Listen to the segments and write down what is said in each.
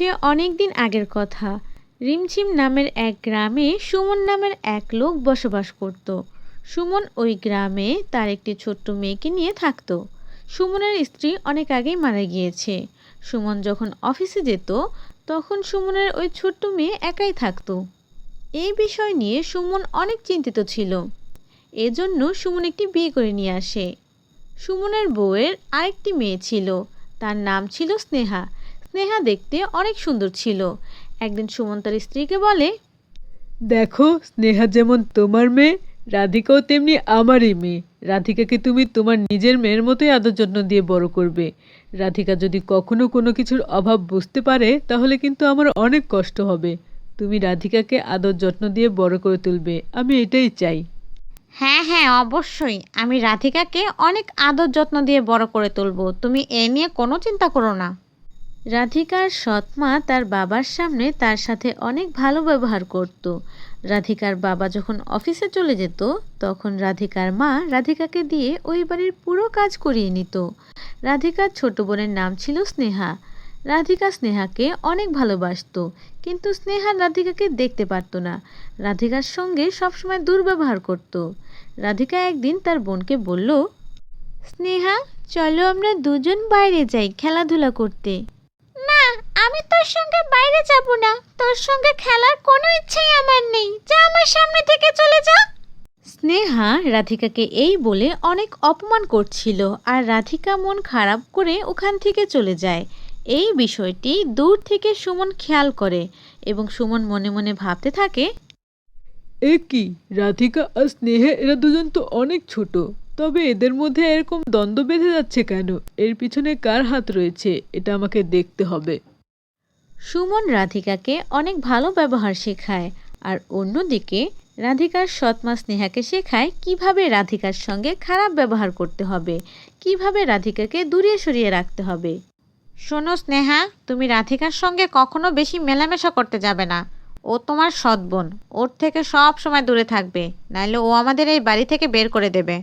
সে অনেক দিন আগের কথা। রিমঝিম নামের এক গ্রামে সুমন নামের এক লোক বসবাস করত। সুমন ওই গ্রামে তার একটি ছোট্ট মেয়েকে নিয়ে থাকতো। সুমনের স্ত্রী অনেক আগেই মারা গিয়েছে। সুমন যখন অফিসে যেত, তখন সুমনের ওই ছোট্ট মেয়ে একাই থাকতো। এই বিষয় নিয়ে সুমন অনেক চিন্তিত ছিল। এজন্য সুমন একটি বিয়ে করে নিয়ে আসে। সুমনের বউয়ের আরেকটি মেয়ে ছিল। তার নাম ছিল স্নেহা। স্নেহা দেখতে অনেক সুন্দর ছিল। একদিন সুমন তার স্ত্রীকে বলে, দেখো, স্নেহা যেমন তোমার মেয়ে, রাধিকাও তেমনি আমারই মেয়ে। রাধিকাকে তুমি তোমার নিজের মেয়ের মতোই আদর যত্ন দিয়ে বড় করবে? রাধিকা যদি কখনো কোনো কিছুর অভাব বুঝতে পারে, তাহলে কিন্তু আমার অনেক কষ্ট হবে। তুমি রাধিকাকে আদর যত্ন দিয়ে বড় করে তুলবে, আমি এটাই চাই। হ্যাঁ হ্যাঁ অবশ্যই। আমি রাধিকাকে অনেক আদর যত্ন দিয়ে বড় করে তুলবো। তুমি এ নিয়ে কোনো চিন্তা করো না। রাধিকার সৎমা তার বাবার সামনে তার সাথে অনেক ভালো ব্যবহার করত। রাধিকার বাবা যখন অফিসে চলে যেত, তখন রাধিকার মা রাধিকাকে দিয়ে ওই বাড়ির পুরো কাজ করিয়ে নিত। রাধিকার ছোট বোনের নাম ছিল স্নেহা। রাধিকা স্নেহাকে অনেক ভালোবাসত, কিন্তু স্নেহা রাধিকাকে দেখতে পারতো না। রাধিকার সঙ্গে সবসময় দুর্ব্যবহার করত। রাধিকা একদিন তার বোনকে বলল, স্নেহা, চলো আমরা দুজন বাইরে যাই খেলাধুলা করতে। আমি তোর সঙ্গে বাইরে যাব না। তোর সঙ্গে খেলার কোনো ইচ্ছেই আমার নেই। যা আমার সামনে থেকে চলে যা। স্নেহা রাধিকাকে এই বলে অনেক অপমান করছিল আর রাধিকা মন খারাপ করে ওখান থেকে চলে যায়। এই বিষয়টি দূর থেকে সুমন খেয়াল করে এবং সুমন মনে মনে ভাবতে থাকে এ কি রাধিকা আর স্নেহে এরা দুজন তো অনেক ছোট। তবে এদের মধ্যে এরকম দ্বন্দ্ব বেঁধে যাচ্ছে কেন? এর পিছনে কার হাত রয়েছে? এটা আমাকে দেখতে হবে। সুমন রাধিকাকে অনেক ভালো ব্যবহার শেখায়, আর অন্যদিকে রাধিকার সৎমা স্নেহাকে শেখায় কীভাবে রাধিকার সঙ্গে খারাপ ব্যবহার করতে হবে, কীভাবে রাধিকাকে দূরে সরিয়ে রাখতে হবে। শোনো স্নেহা, তুমি রাধিকার সঙ্গে কখনো বেশি মেলামেশা করতে যাবে না। ও তোমার সৎ বোন, ওর থেকে সব সময় দূরে থাকবে নাহলে ও আমাদের এই বাড়ি থেকে বের করে দেবে।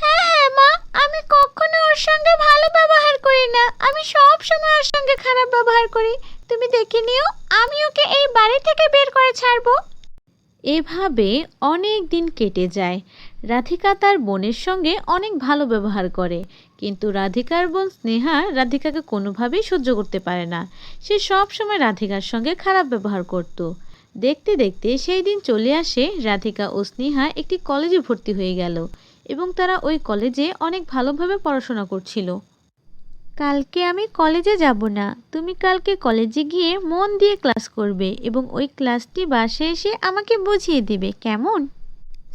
হ্যাঁ হ্যাঁ মা, আমি কখনো ওর সঙ্গে ভালো ব্যবহার করি না। আমি সব সময় ওর সঙ্গে খারাপ ব্যবহার করি। তুমি দেখে নিও, আমি ওকে এই বাড়ি থেকে বের করে ছাড়বো। এভাবে অনেক দিন কেটে যায়। রাধিকা তার বোনের সঙ্গে অনেক ভালো ব্যবহার করে, কিন্তু রাধিকার বোন স্নেহা রাধিকাকে কোনোভাবেই সহ্য করতে পারে না। সে সব সময় রাধিকার সঙ্গে খারাপ ব্যবহার করত। দেখতে দেখতে সেই দিন চলে আসে রাধিকা ও স্নেহা একটি কলেজে ভর্তি হয়ে গেল এবং তারা ওই কলেজে অনেক ভালোভাবে পড়াশোনা করছিল। কালকে আমি কলেজে যাব না। তুমি কালকে কলেজে গিয়ে মন দিয়ে ক্লাস করবে এবং ওই ক্লাসটি বাসে এসে আমাকে বুঝিয়ে দিবে, কেমন?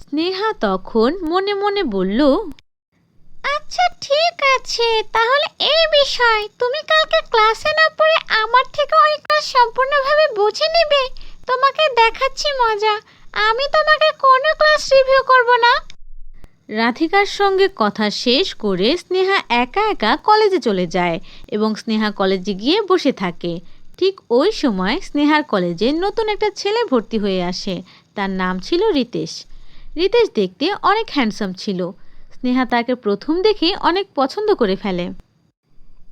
স্নেহা তখন মনে মনে বলল আচ্ছা ঠিক আছে। তাহলে এই বিষয়, তুমি কালকে ক্লাসে না পড়ে আমার থেকে ওই ক্লাস সম্পূর্ণভাবে বুঝে নেবে? তোমাকে দেখাচ্ছি মজা। আমি তোমাকে কোনো ক্লাস রিভিউ করব না। রাধিকার সঙ্গে কথা শেষ করে স্নেহা একা একা কলেজে চলে যায় এবং স্নেহা কলেজে গিয়ে বসে থাকে। ঠিক ওই সময় স্নেহার কলেজে নতুন একটা ছেলে ভর্তি হয়ে আসে। তার নাম ছিল রিতেশ। রিতেশ দেখতে অনেক হ্যান্ডসাম ছিল। স্নেহা তাকে প্রথম দেখে অনেক পছন্দ করে ফেলে।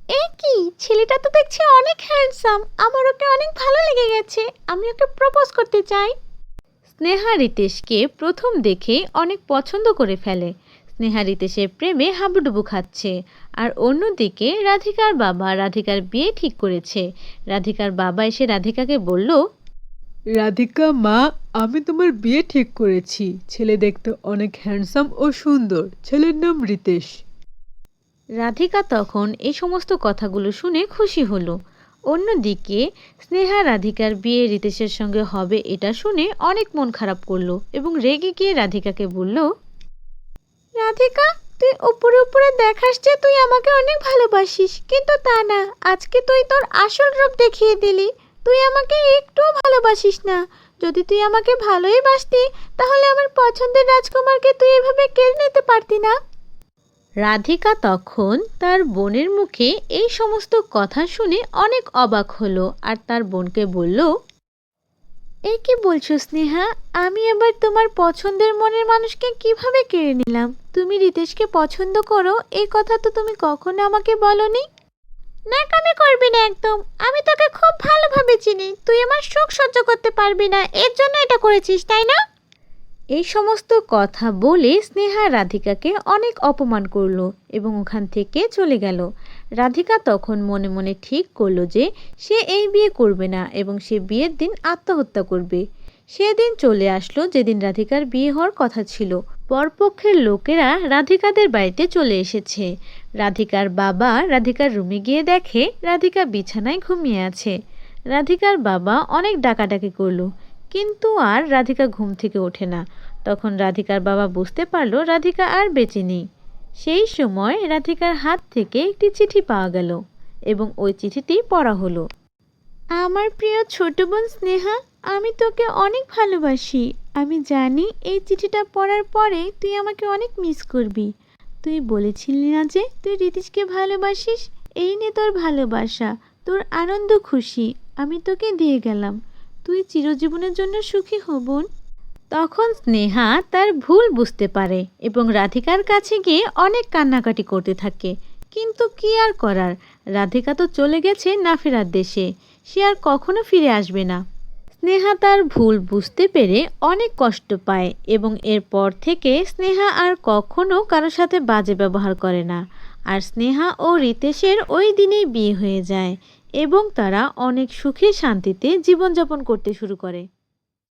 এ কি? ছেলেটা তো দেখছি অনেক হ্যান্ডসাম আমার ওকে অনেক ভালো লেগে গেছে। আমি ওকে প্রপোজ করতে চাই। স্নেহা রিতেশকে প্রথম দেখে অনেক পছন্দ করে ফেলে। স্নেহা রিতেশের প্রেমে হাবুডুবু খাচ্ছে। আর অন্যদিকে রাধিকার বাবা রাধিকার বিয়ে ঠিক করেছে। রাধিকার বাবা এসে রাধিকাকে বলল রাধিকা মা আমি তোমার বিয়ে ঠিক করেছি। ছেলে দেখতে অনেক হ্যান্ডসাম ও সুন্দর। ছেলের নাম রিতেশ। রাধিকা তখন এই সমস্ত কথাগুলো শুনে খুশি হলো। অন্যদিকে, স্নেহা রাধিকার বিয়ে রিতেশের সঙ্গে হবে এটা শুনে অনেক মন খারাপ করল এবং রেগে গিয়ে রাধিকাকে বলল, রাধিকা, তুই উপরে উপরে দেখাস যে তুই আমাকে অনেক ভালোবাসিস, কিন্তু তা না, আজকে তুই তোর আসল রূপ দেখিয়ে দিলি। তুই আমাকে একটুও ভালোবাসিস না। যদি তুই আমাকে ভালোই বাসতি, তাহলে আমার পছন্দের রাজকুমারকে তুই এভাবে কেড়ে নিতে পারতি না। রাধিকা তখন তার বোনের মুখে এই সমস্ত কথা শুনে অনেক অবাক হলো আর তার বোনকে বলল, এ কি বলছো স্নেহা? আমি এবার তোমার পছন্দের মনের মানুষকে কীভাবে কেড়ে নিলাম? তুমি রিতেশকে পছন্দ করো? এই কথা তো তুমি কখনো আমাকে বলনি? ন্যাকামি করবি না একদম। আমি তোকে খুব ভালোভাবে চিনি। তুই আমার সুখ সহ্য করতে পারবি না। এর জন্য এটা করেছিস, তাই না? এই সমস্ত কথা বলে স্নেহা রাধিকাকে অনেক অপমান করল এবং ওখান থেকে চলে গেল। রাধিকা তখন মনে মনে ঠিক করল যে সে এই বিয়ে করবে না এবং সে বিয়ের দিন আত্মহত্যা করবে। সেদিন চলে আসলো যেদিন রাধিকার বিয়ে হওয়ার কথা ছিল। পরপক্ষের লোকেরা রাধিকাদের বাড়িতে চলে এসেছে। রাধিকার বাবা রাধিকার রুমে গিয়ে দেখে রাধিকা বিছানায় ঘুমিয়ে আছে। রাধিকার বাবা অনেক ডাকাডাকি করল। কিন্তু আর রাধিকা ঘুম থেকে ওঠে না। তখন রাধিকার বাবা বুঝতে পারল রাধিকা আর বেঁচে নেই। সেই সময় রাধিকার হাত থেকে একটি চিঠি পাওয়া গেল এবং ওই চিঠিটি পড়া হলো। আমার প্রিয় ছোট বোন স্নেহা, আমি তোকে অনেক ভালোবাসি। আমি জানি এই চিঠিটা পড়ার পরে তুই আমাকে অনেক মিস করবি। তুই বলেছিলি না যে তুই রীতিশকে ভালোবাসিস? এই নে তোর ভালোবাসা, তোর আনন্দ খুশি। আমি তোকে দিয়ে গেলাম। তুই চিরজীবনের জন্য সুখী হবন তখন স্নেহা তার ভুল বুঝতে পারে এবং রাধিকার কাছে গিয়ে অনেক কান্নাকাটি করতে থাকে। কিন্তু কি আর করার? রাধিকা তো চলে গেছে না ফেরার দেশে। সে আর কখনো ফিরে আসবে না। স্নেহা তার ভুল বুঝতে পেরে অনেক কষ্ট পায় এবং এরপর থেকে স্নেহা আর কখনো কারোর সাথে বাজে ব্যবহার করে না। আর স্নেহা ও রিতেশের ওই দিনেই বিয়ে হয়ে যায়। এবং তারা অনেক সুখে শান্তিতে জীবনযাপন করতে শুরু করে।